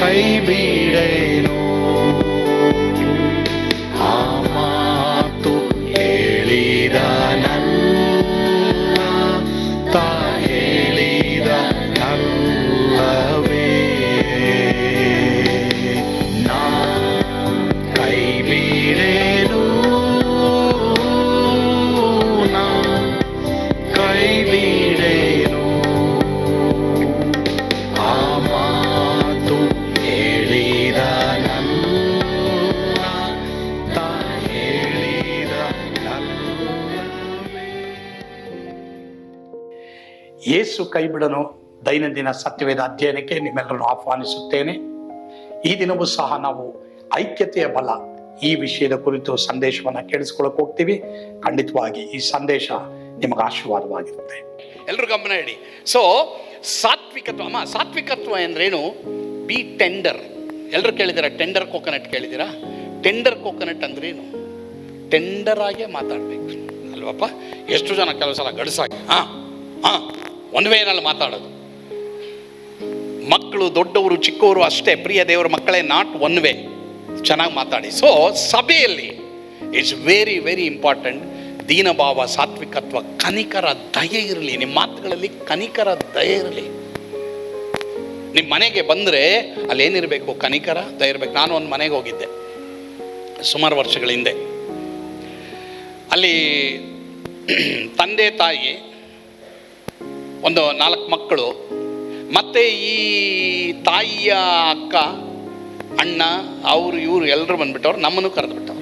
Baby. ಯೇಸು ಕೈಬಿಡನು ದೈನಂದಿನ ಸತ್ಯವೇದ ಅಧ್ಯಯನಕ್ಕೆ ನಿಮ್ಮೆಲ್ಲರನ್ನು ಆಹ್ವಾನಿಸುತ್ತೇನೆ. ಈ ದಿನವೂ ಸಹ ನಾವು ಐಕ್ಯತೆಯ ಬಲ ಈ ವಿಷಯದ ಕುರಿತು ಸಂದೇಶವನ್ನು ಕೇಳಿಸ್ಕೊಳ್ಳಕ್ಕೆ ಹೋಗ್ತೀವಿ. ಖಂಡಿತವಾಗಿ ಈ ಸಂದೇಶ ನಿಮಗೆ ಆಶೀರ್ವಾದವಾಗಿರುತ್ತೆ. ಎಲ್ಲರೂ ಗಮನ ಇಡಿ. ಸೊ ಸಾತ್ವಿಕತ್ವ, ಅಮ್ಮ, ಸಾತ್ವಿಕತ್ವ ಅಂದ್ರೇನು ಬಿ ಟೆಂಡರ್ ಎಲ್ಲರೂ ಕೇಳಿದ್ದೀರಾ? ಟೆಂಡರ್ ಕೋಕೋನಟ್ ಕೇಳಿದ್ದೀರಾ? ಟೆಂಡರ್ ಕೋಕೋನಟ್ ಅಂದ್ರೇನು? ಟೆಂಡರ್ ಆಗೇ ಮಾತಾಡಬೇಕು. ಅಲ್ವಪ್ಪ? ಎಷ್ಟು ಜನ ಕೆಲವು ಸಲ ಗಡಸಾಗಿ, ಹಾ ಹಾ ಒಂದು ವೇನಲ್ಲಿ ಮಾತಾಡೋದು. ಮಕ್ಕಳು ದೊಡ್ಡವರು ಚಿಕ್ಕವರು ಅಷ್ಟೇ, ಪ್ರಿಯ ದೇವರ ಮಕ್ಕಳೇ ನಾಟ್ ಒನ್ ವೇ ಚೆನ್ನಾಗಿ ಮಾತಾಡಿ. ಸೊ ಸಭೆಯಲ್ಲಿ ಇಟ್ಸ್ ವೆರಿ ವೆರಿ ಇಂಪಾರ್ಟೆಂಟ್ ದೀನಭಾವ ಸಾತ್ವಿಕತ್ವ ಕನಿಕರ ದಯೆ ಇರಲಿ. ನಿಮ್ಮ ಮಾತುಗಳಲ್ಲಿ ಕನಿಕರ ದಯೆ ಇರಲಿ. ನಿಮ್ಮ ಮನೆಗೆ ಬಂದರೆ ಅಲ್ಲಿ ಏನಿರಬೇಕು ಕನಿಕರ ದಯ ಇರಬೇಕು. ನಾನು ಒಂದು ಮನೆಗೆ ಹೋಗಿದ್ದೆ. ಸುಮಾರು ವರ್ಷಗಳ ಹಿಂದೆ. ಅಲ್ಲಿ ತಂದೆ ತಾಯಿ ಒಂದು ನಾಲ್ಕು ಮಕ್ಕಳು. ಮತ್ತೆ ಈ ತಾಯಿಯ ಅಕ್ಕ, ಅಣ್ಣ, ಅವರು, ಇವರು ಎಲ್ಲರೂ ಬಂದ್ಬಿಟ್ಟವ್ರು, ನಮ್ಮನ್ನು ಕರೆದು ಬಿಟ್ಟವ್ರು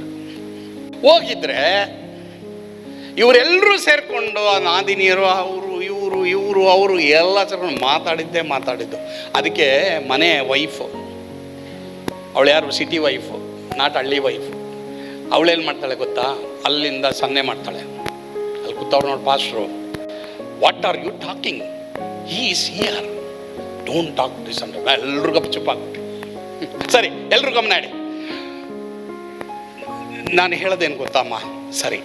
ಹೋಗಿದ್ರೆ ಇವರೆಲ್ಲರೂ ಸೇರಿಕೊಂಡು ಆ ನಾದಿನಿಯರು, ಅವರು, ಇವರು ಇವರು, ಅವರು ಎಲ್ಲ ಸೇರ್ಕೊಂಡು ಮಾತಾಡಿದ್ದೇ ಮಾತಾಡಿದ್ದು. ಅದಕ್ಕೆ ಮನೆ ವೈಫು. ಅವಳು ಯಾರು? ಸಿಟಿ ವೈಫು, ನಾಟ್ ಹಳ್ಳಿ ವೈಫು. ಅವಳೇನು ಮಾಡ್ತಾಳೆ ಗೊತ್ತಾ? ಅಲ್ಲಿಂದ ಸನ್ನೆ ಮಾಡ್ತಾಳೆ. ಅಲ್ಲಿ ಕೂತವ್ರು ನೋಡಿ, pastor. What are you talking is here don't talk this ಅಂದ್ರೆ ಎಲ್ಲರೂ ಗಪ್ ಚುಪ್ಪಾಗ್ಬಿಟ್ಟು ಸರಿ ಎಲ್ಲರೂ ಗಮನ ಇಡಿ. ನಾನು ಹೇಳೋದೇನು ಗೊತ್ತಮ್ಮ? ಸರಿ,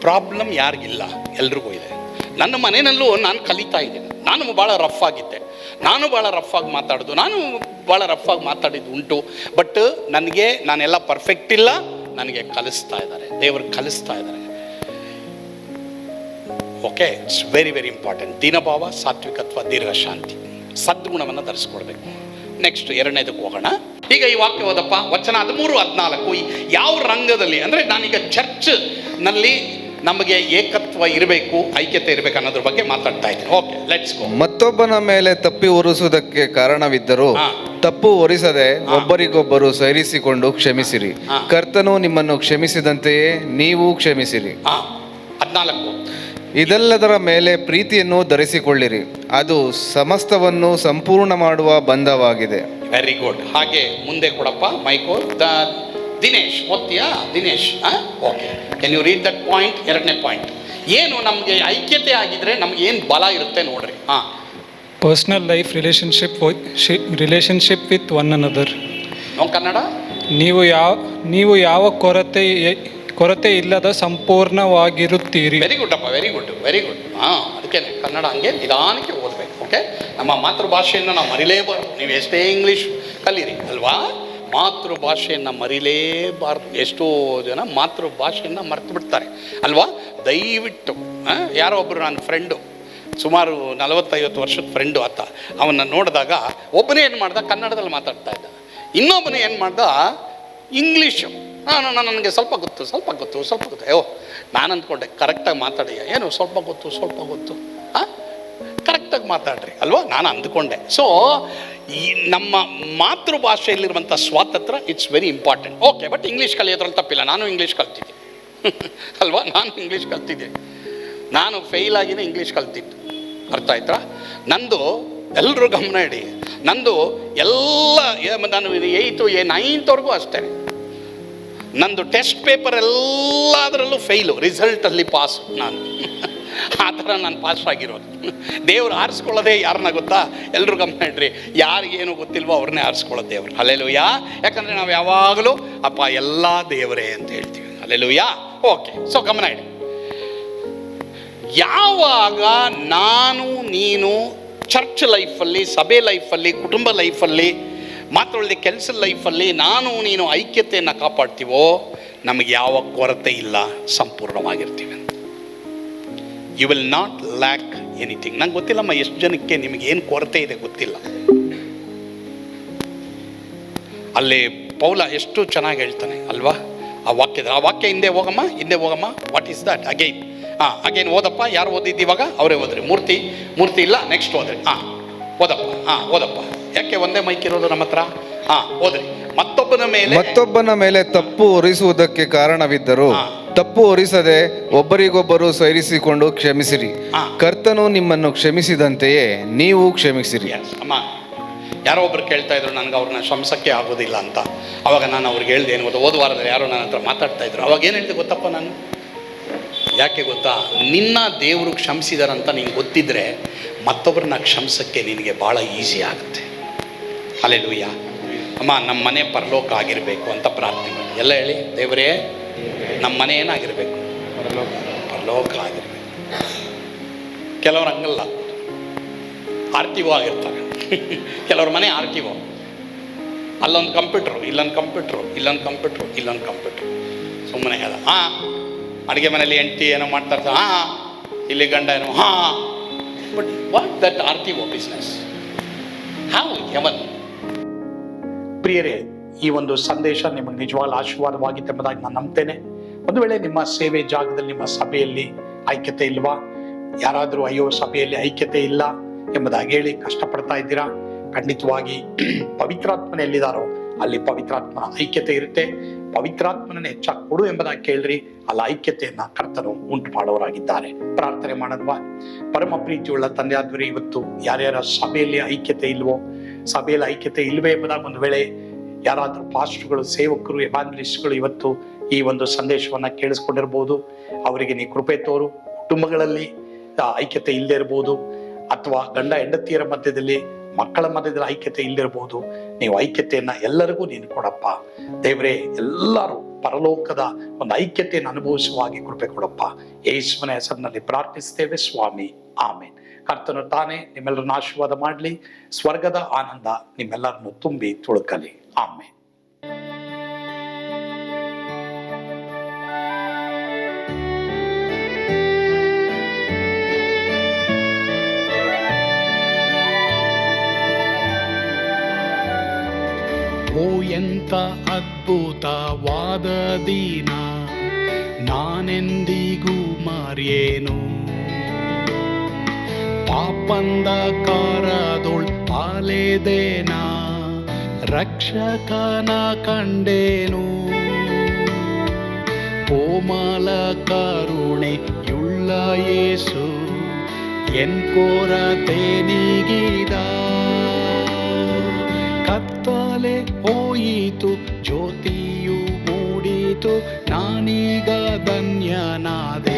ಪ್ರಾಬ್ಲಮ್ ಯಾರಿಗಿಲ್ಲ, ಎಲ್ರಿಗೂ ಇದೆ. ನನ್ನ ಮನೆಯಲ್ಲೂ ನಾನು ಕಲಿತಾ ಇದ್ದೇನೆ. ನಾನು ಭಾಳ ರಫ್ ಆಗಿದ್ದೆ. ನಾನು ಭಾಳ ರಫ್ ಆಗಿ ಮಾತಾಡೋದು. ನಾನು ಭಾಳ ರಫ್ ಆಗಿ ಮಾತಾಡಿದ್ದು ಉಂಟು. ಬಟ್ ನನಗೆ, ನಾನೆಲ್ಲ ಪರ್ಫೆಕ್ಟ್ ಇಲ್ಲ. ನನಗೆ ಕಲಿಸ್ತಾ ಇದ್ದಾರೆ. ದೇವರು ಕಲಿಸ್ತಾ ಇದ್ದಾರೆ. Okay it's very very important ದೀನಭಾವ ಸಾತ್ವಿಕತ್ವ ದೀರ್ಘಶಾಂತಿ ಸದ್ಗುಣವನ್ನು ಧರಿಸ್ಕೊಳ್ಬೇಕು ನೆಕ್ಸ್ಟ್ ಎರಡನೇದಕ್ಕೆ ಹೋಗೋಣ. ಈಗ ಈ ವಾಕ್ಯ ಹೋದಪ್ಪ ವಚನ ಹದಿಮೂರು ಹದಿನಾಲ್ಕು. ಯಾವ ರಂಗದಲ್ಲಿ ಅಂದರೆ ನಾನೀಗ ಚರ್ಚ್ನಲ್ಲಿ ನಮಗೆ ಏಕತ್ವ ಇರಬೇಕು ಐಕ್ಯತೆ ಇರಬೇಕು ಅನ್ನೋದ್ರ ಬಗ್ಗೆ ಮಾತಾಡ್ತಾ ಇದ್ದೀನಿ. ಓಕೆ ಲೆಟ್ಸ್ ಗೋ ಮತ್ತೊಬ್ಬನ ಮೇಲೆ ತಪ್ಪಿ ಹೊರಿಸುವುದಕ್ಕೆ ಕಾರಣವಿದ್ದರೂ ತಪ್ಪು ಹೊರಿಸದೆ ಒಬ್ಬರಿಗೊಬ್ಬರು ಸೇರಿಸಿಕೊಂಡು ಕ್ಷಮಿಸಿರಿ. ಕರ್ತನು ನಿಮ್ಮನ್ನು ಕ್ಷಮಿಸಿದಂತೆಯೇ ನೀವು ಕ್ಷಮಿಸಿರಿ. ಹದಿನಾಲ್ಕು. ಇದೆಲ್ಲದರ ಮೇಲೆ ಪ್ರೀತಿಯನ್ನು ಧರಿಸಿಕೊಳ್ಳಿರಿ. ಅದು ಸಮಸ್ತವನ್ನು ಸಂಪೂರ್ಣ ಮಾಡುವ ಬಂಧವಾಗಿದೆ. ವೆರಿ ಗುಡ್ ಹಾಗೆ ಮುಂದೆ ಕೊಡಪ್ಪ ಮೈಕೋ ದ Dinesh ಓದ್ತೀಯಾ Dinesh okay can you read that point ಎರಡನೇ ಪಾಯಿಂಟ್ ಏನು ನಮಗೆ ಐಕ್ಯತೆ ಆಗಿದ್ರೆ ನಮ್ಗೆ ಏನು ಬಲ ಇರುತ್ತೆ ನೋಡ್ರಿ. ಹಾಂ. Personal life relationship relationship with one another one another. ನಾವು ಕನ್ನಡ? ನೀವು ಯಾವ ನೀವು ಯಾವ ಕೊರತೆ ಕೊರತೆ ಇಲ್ಲದ ಸಂಪೂರ್ಣವಾಗಿರುತ್ತೀರಿ. ವೆರಿ ಗುಡ್ ಅಪ್ಪ ವೆರಿ ಗುಡ್ ವೆರಿ ಗುಡ್ ಹಾಂ, ಅದಕ್ಕೆ ಕನ್ನಡ ಹಂಗೆ ನಿಧಾನಕ್ಕೆ ಓದಬೇಕು ಓಕೆ ನಮ್ಮ ಮಾತೃಭಾಷೆಯನ್ನು ನಾವು ಮರಿಲೇಬಾರ್ದು. ನೀವು ಎಷ್ಟೇ ಇಂಗ್ಲೀಷ್ ಕಲೀರಿ, ಅಲ್ವಾ? ಮಾತೃಭಾಷೆಯನ್ನು ಮರಿಲೇಬಾರ್ದು. ಎಷ್ಟೋ ಜನ ಮಾತೃಭಾಷೆಯನ್ನು ಮರೆತು ಬಿಡ್ತಾರೆ ಅಲ್ವಾ? ದಯವಿಟ್ಟು ಯಾರೋ ಒಬ್ಬರು ನನ್ನ ಫ್ರೆಂಡು ಸುಮಾರು ನಲವತ್ತೈವತ್ತು ವರ್ಷದ ಫ್ರೆಂಡು ಆತ, ಅವನ್ನ ನೋಡಿದಾಗ ಒಬ್ಬನೇ ಏನು ಮಾಡ್ದ? ಕನ್ನಡದಲ್ಲಿ ಮಾತಾಡ್ತಾ ಇದ್ದ. ಇನ್ನೊಬ್ಬನೇ ಏನು ಮಾಡ್ದ? ಇಂಗ್ಲೀಷು ನಾನು ನನಗೆ ಸ್ವಲ್ಪ ಗೊತ್ತು ಸ್ವಲ್ಪ ಗೊತ್ತು ಸ್ವಲ್ಪ ಗೊತ್ತು. ಅಯ್ಯೋ, ನಾನು ಅಂದ್ಕೊಂಡೆ ಕರೆಕ್ಟಾಗಿ ಮಾತಾಡಿ ಏನು, ಸ್ವಲ್ಪ ಗೊತ್ತು ಸ್ವಲ್ಪ ಗೊತ್ತು? ಹಾಂ? ಕರೆಕ್ಟಾಗಿ ಮಾತಾಡ್ರಿ, ಅಲ್ವಾ? ನಾನು ಅಂದ್ಕೊಂಡೆ. ಸೊ ಈ ನಮ್ಮ ಮಾತೃಭಾಷೆಯಲ್ಲಿರುವಂಥ ಸ್ವಾತಂತ್ರ್ಯ it's very important okay but English ಕಲಿಯೋದ್ರಲ್ಲಿ ತಪ್ಪಿಲ್ಲ. ನಾನು ಇಂಗ್ಲೀಷ್ ಕಲ್ತಿದ್ದೆ. ಅಲ್ವಾ? ನಾನು ಇಂಗ್ಲೀಷ್ ಕಲ್ತಿದ್ದೆ. ನಾನು ಫೇಲ್ ಆಗಿನೇ ಇಂಗ್ಲೀಷ್ ಕಲ್ತಿದ್ದು. ಅರ್ಥ ಆಯ್ತಾ? ನಂದು ಎಲ್ಲರೂ ಗಮನ ಇಡಿ. ನಂದು ಎಲ್ಲ ನಾನು ಏಯ್ತು ಏ ನೈನ್ತ್ವರೆಗೂ ಅಷ್ಟೇ. ನಂದು ಟೆಸ್ಟ್ ಪೇಪರ್ ಎಲ್ಲದರಲ್ಲೂ ಫೇಲು ರಿಸಲ್ಟಲ್ಲಿ ಪಾಸ್ ನಾನು. ಆ ಥರ ನಾನು ಪಾಸ್ ಆಗಿರೋದು. ದೇವ್ರು ಆರಿಸ್ಕೊಳ್ಳೋದೇ ಯಾರನ್ನ ಗೊತ್ತಾ? ಎಲ್ಲರೂ ಗಮನ ಹೇಳ್ರಿ ಯಾರಿಗೇನು ಗೊತ್ತಿಲ್ವೋ ಅವ್ರನ್ನೇ ಆರಿಸ್ಕೊಳ್ಳೋದು ದೇವ್ರು. ಅಲ್ಲೆಲು ಯಾ ಯಾಕಂದರೆ ನಾವು ಯಾವಾಗಲೂ, ಅಪ್ಪ, ಎಲ್ಲ ದೇವರೇ ಅಂತ ಹೇಳ್ತೀವಿ. ಅಲ್ಲೆಲು ಯಾ ಓಕೆ ಸೊ ಗಮನ ಇಡಿ. ಯಾವಾಗ ನಾನು, ನೀನು ಚರ್ಚ್ ಲೈಫಲ್ಲಿ ಸಭೆ ಲೈಫಲ್ಲಿ ಕುಟುಂಬ ಲೈಫಲ್ಲಿ ಮಾತ್ರೊಳಗೆ ಕೆಲಸದ ಲೈಫಲ್ಲಿ ನಾನು, ನೀನು ಐಕ್ಯತೆಯನ್ನು ಕಾಪಾಡ್ತೀವೋ, ನಮಗೆ ಯಾವ ಕೊರತೆ ಇಲ್ಲ, ಸಂಪೂರ್ಣವಾಗಿರ್ತೀವಿ ಅಂತ. You will not lack anything ನಂಗೆ ಗೊತ್ತಿಲ್ಲಮ್ಮ, ಎಷ್ಟು ಜನಕ್ಕೆ ನಿಮಗೆ ಏನು ಕೊರತೆ ಇದೆ ಗೊತ್ತಿಲ್ಲ. ಅಲ್ಲಿ ಪೌಲ ಎಷ್ಟು ಚೆನ್ನಾಗಿ ಹೇಳ್ತಾನೆ, ಅಲ್ವಾ? ಆ ವಾಕ್ಯದ, ಆ ವಾಕ್ಯ ಹಿಂದೆ ಹೋಗಮ್ಮ ಹಿಂದೆ ಹೋಗಮ್ಮ. ವಾಟ್ ಈಸ್ ದಟ್ ಅಗೈನ್ ಹಾಂ ಅಗೇನ್ ಓದಪ್ಪ. ಯಾರು ಓದಿದ್ದು ಇವಾಗ? ಅವರೇ ಓದ್ರಿ. ಮೂರ್ತಿ ಮೂರ್ತಿ ಇಲ್ಲ ನೆಕ್ಸ್ಟ್ ಓದ್ರಿ. ಹಾಂ ಓದಪ್ಪ. ಹಾಂ ಓದಪ್ಪ. ಯಾಕೆ ಒಂದೇ ಮೈಕ್ ಇರೋದು ನಮ್ಮ ಹತ್ರ? ಹಾಂ ಓದ್ರಿ. ಮತ್ತೊಬ್ಬನ ಮೇಲೆ ಮತ್ತೊಬ್ಬನ ಮೇಲೆ ತಪ್ಪು ಹೊರಿಸುವುದಕ್ಕೆ ಕಾರಣವಿದ್ದರು ತಪ್ಪು ಹೊರಿಸದೆ ಒಬ್ಬರಿಗೊಬ್ಬರು ಸೈರಿಸಿಕೊಂಡು ಕ್ಷಮಿಸಿರಿ. ಕರ್ತನು ನಿಮ್ಮನ್ನು ಕ್ಷಮಿಸಿದಂತೆಯೇ ನೀವು ಕ್ಷಮಿಸಿರಿ. ಅಮ್ಮ ಯಾರೋ ಒಬ್ರು ಕೇಳ್ತಾ ಇದ್ರು ನನಗೆ ಅವ್ರನ್ನ ಶಂಸಕ್ಕೆ ಆಗೋದಿಲ್ಲ ಅಂತ. ಅವಾಗ ನಾನು ಅವ್ರಿಗೆ ಹೇಳ್ದೆ ಏನು ಗೊತ್ತಾ? ಹೋದ ವಾರದಲ್ಲಿ ಯಾರೋ ನನ್ನ ಹತ್ರ ಮಾತಾಡ್ತಾ ಇದ್ರು. ಅವಾಗ ಏನು ಹೇಳಿದೆ ಗೊತ್ತಪ್ಪ ನಾನು? ಯಾಕೆ ಗೊತ್ತಾ? ನಿನ್ನ ದೇವರು ಕ್ಷಮಿಸಿದಾರಂತ ನಿಂಗೆ ಗೊತ್ತಿದ್ರೆ ಮತ್ತೊಬ್ಬರನ್ನ ಕ್ಷಮಿಸಕ್ಕೆ ನಿನಗೆ ಭಾಳ ಈಸಿ ಆಗುತ್ತೆ. ಅಲ್ಲೇ ಲೂಯ್ಯ ಅಮ್ಮ, ನಮ್ಮ ಮನೆ ಪರಲೋಕ ಆಗಿರಬೇಕು ಅಂತ ಪ್ರಾರ್ಥನೆ ಎಲ್ಲ ಹೇಳಿ, ದೇವರೇ, ನಮ್ಮ ಮನೆ ಏನಾಗಿರಬೇಕು? ಪರಲೋಕ ಆಗಿರಬೇಕು. ಕೆಲವ್ರು ಹಂಗಲ್ಲ. ಆರ್ ಟಿ ಒ ಆಗಿರ್ತಾರೆ. ಕೆಲವ್ರ ಮನೆ ಆರ್ ಟಿ ಒ. ಅಲ್ಲೊಂದು ಕಂಪ್ಯೂಟ್ರು, ಇಲ್ಲೊಂದು ಕಂಪ್ಯೂಟ್ರು ಇಲ್ಲೊಂದು ಕಂಪ್ಯೂಟ್ರು ಇಲ್ಲೊಂದು ಕಂಪ್ಯೂಟ್ರು. ಸುಮ್ಮನೆ ಹೇಳ ಹಾಂ, ಅಡುಗೆ ಮನೇಲಿ ಎಂಟಿ ಏನೋ ಮಾಡ್ತಾ ಇರ್ತಾರೆ. ಹಾಂ, ಇಲ್ಲಿ ಗಂಡ ಏನೋ, ಹಾಂ. But what that R T O business ಹಾವು ಎವನ್ ಪ್ರಿಯರೇ, ಈ ಒಂದು ಸಂದೇಶ ನಿಮಗೆ ನಿಜವಾಗ್ಲೂ ಆಶೀರ್ವಾದವಾಗಿತ್ತು ಎಂಬುದಾಗಿ ನಾನು ನಂಬ್ತೇನೆ. ಒಂದು ವೇಳೆ ನಿಮ್ಮ ಸೇವೆ ಜಾಗದಲ್ಲಿ, ನಿಮ್ಮ ಸಭೆಯಲ್ಲಿ ಐಕ್ಯತೆ ಇಲ್ವಾ? ಯಾರಾದರೂ ಅಯ್ಯೋ ಸಭೆಯಲ್ಲಿ ಐಕ್ಯತೆ ಇಲ್ಲ ಎಂಬುದಾಗಿ ಹೇಳಿ ಕಷ್ಟಪಡ್ತಾ ಇದ್ದೀರಾ? ಖಂಡಿತವಾಗಿ ಪವಿತ್ರಾತ್ಮನ ಎಲ್ಲಿದ್ದಾರೋ, ಅಲ್ಲಿ ಪವಿತ್ರಾತ್ಮನ ಐಕ್ಯತೆ ಇರುತ್ತೆ. ಪವಿತ್ರಾತ್ಮನ ಹೆಚ್ಚಾಗಿ ಕೊಡು ಎಂಬುದಾಗಿ ಕೇಳ್ರಿ. ಅಲ್ಲಿ ಐಕ್ಯತೆಯನ್ನ ಕರ್ತನು ಉಂಟು ಮಾಡೋರಾಗಿದ್ದಾರೆ ಪ್ರಾರ್ಥನೆ ಮಾಡಲ್ವಾ ಪರಮ ಪ್ರೀತಿಯುಳ್ಳ ತಂದೆಯಾದ್ವರಿ ಇವತ್ತು ಯಾರ್ಯಾರ ಸಭೆಯಲ್ಲಿ ಐಕ್ಯತೆ ಇಲ್ವೋ ಸಭೆಯಲ್ಲಿ ಐಕ್ಯತೆ ಇಲ್ಲವೇ ಎಂಬುದಾಗಿ ಒಂದು ವೇಳೆ ಯಾರಾದರೂ ಪಾಸ್ಟ್ರುಗಳು, ಸೇವಕರು ಎಬಾಂಗ್ಲಿಸ್ಟ್ಗಳು ಇವತ್ತು ಈ ಒಂದು ಸಂದೇಶವನ್ನು ಕೇಳಿಸ್ಕೊಂಡಿರ್ಬೋದು, ಅವರಿಗೆ ನೀ ಕೃಪೆ ತೋರು. ಕುಟುಂಬಗಳಲ್ಲಿ ಐಕ್ಯತೆ ಇಲ್ಲದೆ ಇರ್ಬೋದು, ಅಥವಾ ಗಂಡ ಹೆಂಡತಿಯರ ಮಧ್ಯದಲ್ಲಿ, ಮಕ್ಕಳ ಮಧ್ಯದಲ್ಲಿ ಐಕ್ಯತೆ ಇಲ್ಲದಿರ್ಬೋದು ನೀವು ಐಕ್ಯತೆಯನ್ನು ಎಲ್ಲರಿಗೂ ನೀನು ಕೊಡಪ್ಪ. ದೇವರೇ, ಎಲ್ಲರೂ ಪರಲೋಕದ ಒಂದು ಐಕ್ಯತೆಯನ್ನು ಅನುಭವಿಸುವ ಹಾಗೆ ಕೃಪೆ ಕೊಡಪ್ಪ. ಯೇಸುವಿನ ಹೆಸರಿನಲ್ಲಿ ಪ್ರಾರ್ಥಿಸ್ತೇವೆ, ಸ್ವಾಮಿ. ಆಮೇನ್. ಕರ್ತನು ತಾನೇ ನಿಮ್ಮೆಲ್ಲರನ್ನ ಆಶೀರ್ವಾದ ಮಾಡಲಿ, ಸ್ವರ್ಗದ ಆನಂದ ನಿಮ್ಮೆಲ್ಲರನ್ನು ತುಂಬಿ ತುಳುಕಲಿ. ಆಮೆ ಓ ಎಂತ ಅದ್ಭುತವಾದ ದಿನ, ನಾನೆಂದಿಗೂ ಮರೆಯೇನು? ಪಾಪಂದ ಕಾರದೊಳ್ ಪಾಲೆದೇನ ರಕ್ಷಕನ ಕಂಡೇನು? ಕೋಮಲ ಕರುಣೆಯುಳ್ಳ ಯೇಸು ಎನ್ ಕೊರತೆ ನೀಗಿದ? ಕತ್ತಲೆ ಹೋಯಿತು, ಜ್ಯೋತಿಯು ಮೂಡಿತು, ನಾನೀಗ ಧನ್ಯನಾದೆ.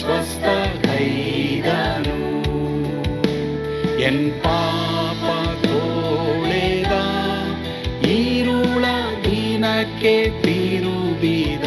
ಎನ್ ಸ್ವಸ್ಥ ಕೈದನು ಎನ್ ಪಾಪ ತೋಳೆದ ಈರುಳ ದಿನಕ್ಕೆ ತಿರುಬಿದ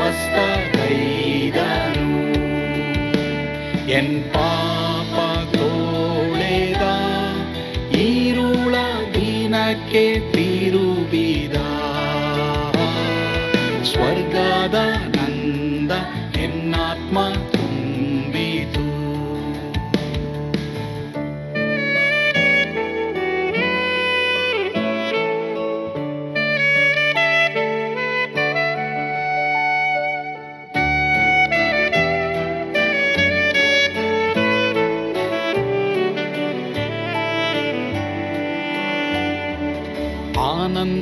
ಎನ್ ಸ್ವಸ್ಥ ಗೈದನು ಎನ್ ಪಾಪ ತೋಳೆದ ಈರುಳ ದಿನಕ್ಕೆ ತಿರುಬಿದ ಸ್ವರ್ಗದ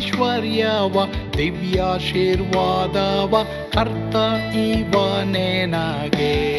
ಐಶ್ವರ್ಯವ ದಿವ್ಯಾಶೀರ್ವಾದವ ಕರ್ತ ಇವನೇ ನಗೆ.